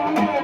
हा घेतो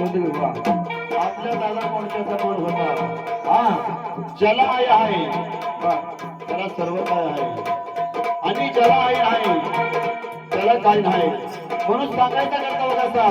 होते विवाह आपल्या दादा मोर्चाचा बोल होता. हा ज्याला आई आहे त्याला सर्व काय आहे? आणि ज्याला आई आहे. त्याला काय नाही? म्हणून सांगायचा करता बघा